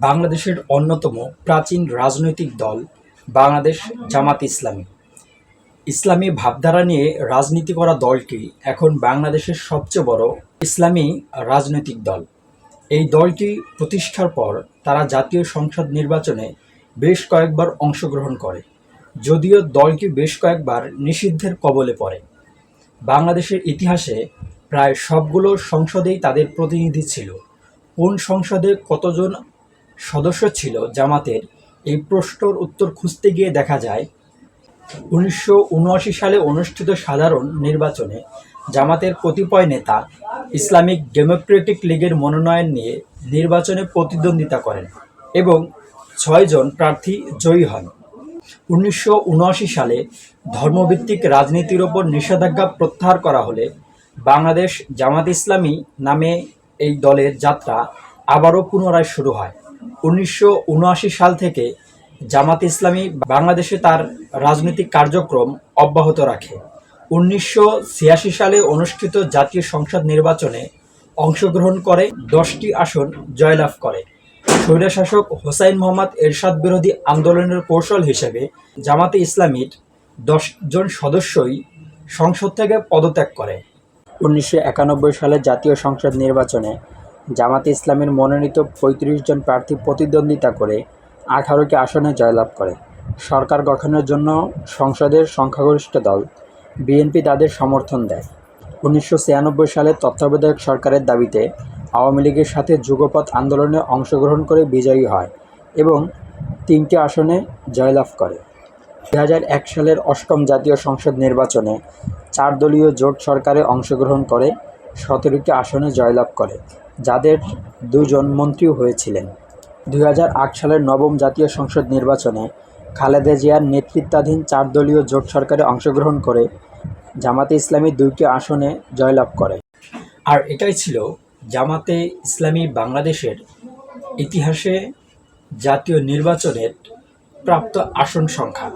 বাংলাদেশের অন্যতম প্রাচীন রাজনৈতিক দল বাংলাদেশ জামাত ইসলামী। ইসলামী ভাবধারা নিয়ে রাজনীতি করা দলটি এখন বাংলাদেশের সবচেয়ে বড় ইসলামী রাজনৈতিক দল। এই দলটি প্রতিষ্ঠার পর তারা জাতীয় সংসদ নির্বাচনে বেশ কয়েকবার অংশগ্রহণ করে, যদিও দলটি বেশ কয়েকবার নিষিদ্ধের কবলে পড়ে। বাংলাদেশের ইতিহাসে প্রায় সবগুলো সংসদেই তাদের প্রতিনিধি ছিল। কোন সংসদে কতজন সদস্য ছিল জামাতের, এই প্রশ্নর উত্তর খুঁজতে গিয়ে দেখা যায়, উনিশশো উনআশি সালে অনুষ্ঠিত সাধারণ নির্বাচনে জামাতের কতিপয় নেতা ইসলামিক ডেমোক্রেটিক লীগের মনোনয়ন নিয়ে নির্বাচনে প্রতিদ্বন্দ্বিতা করেন এবং ছয়জন প্রার্থী জয়ী হন। উনিশশো উনআশি সালে ধর্মভিত্তিক রাজনীতির ওপর নিষেধাজ্ঞা প্রত্যাহার করা হলে বাংলাদেশ জামাত ইসলামী নামে এই দলের যাত্রা আবারও পুনরায় শুরু হয়। উনিশশো উনআশি সাল থেকে জামাত ইসলামী বাংলাদেশে তার রাজনৈতিক কার্যক্রম অব্যাহত রাখে। উনিশশো ছিয়াশি সালে অনুষ্ঠিত জাতীয় সংসদ নির্বাচনে অংশগ্রহণ করে, দশটি আসন জয়লাভ করে। স্বৈরশাসক হোসাইন মোহাম্মদ এরশাদ বিরোধী আন্দোলনের কৌশল হিসেবে জামাতে ইসলামীর দশ জন সদস্যই সংসদ থেকে পদত্যাগ করে। উনিশশো একানব্বই সালে জাতীয় সংসদ নির্বাচনে জামাতে ইসলামের মনোনীত পঁয়ত্রিশ জন প্রার্থী প্রতিদ্বন্দ্বিতা করে আঠারোটি আসনে জয়লাভ করে। সরকার গঠনের জন্য সংসদের সংখ্যাগরিষ্ঠ দল বিএনপি তাদের সমর্থন দেয়। উনিশশো ছিয়ানব্বই সালে তত্ত্বাবধায়ক সরকারের দাবিতে আওয়ামী লীগের সাথে যুগপথ আন্দোলনে অংশগ্রহণ করে বিজয়ী হয় এবং তিনটি আসনে জয়লাভ করে। দু হাজার এক সালের অষ্টম জাতীয় সংসদ নির্বাচনে চার দলীয় জোট সরকারে অংশগ্রহণ করে সতেরোটি আসনে জয়লাভ করে। যাদের দুজন মন্ত্রীও হয়েছিলেন। দুই হাজার আট সালের নবম জাতীয় সংসদ নির্বাচনে খালেদা জিয়ার নেতৃত্বাধীন চার দলীয় জোট সরকারে অংশগ্রহণ করে জামাতে ইসলামী দুইটি আসনে জয়লাভ করে। আর এটাই ছিল জামাতে ইসলামী বাংলাদেশের ইতিহাসে জাতীয় নির্বাচনের প্রাপ্ত আসন সংখ্যা।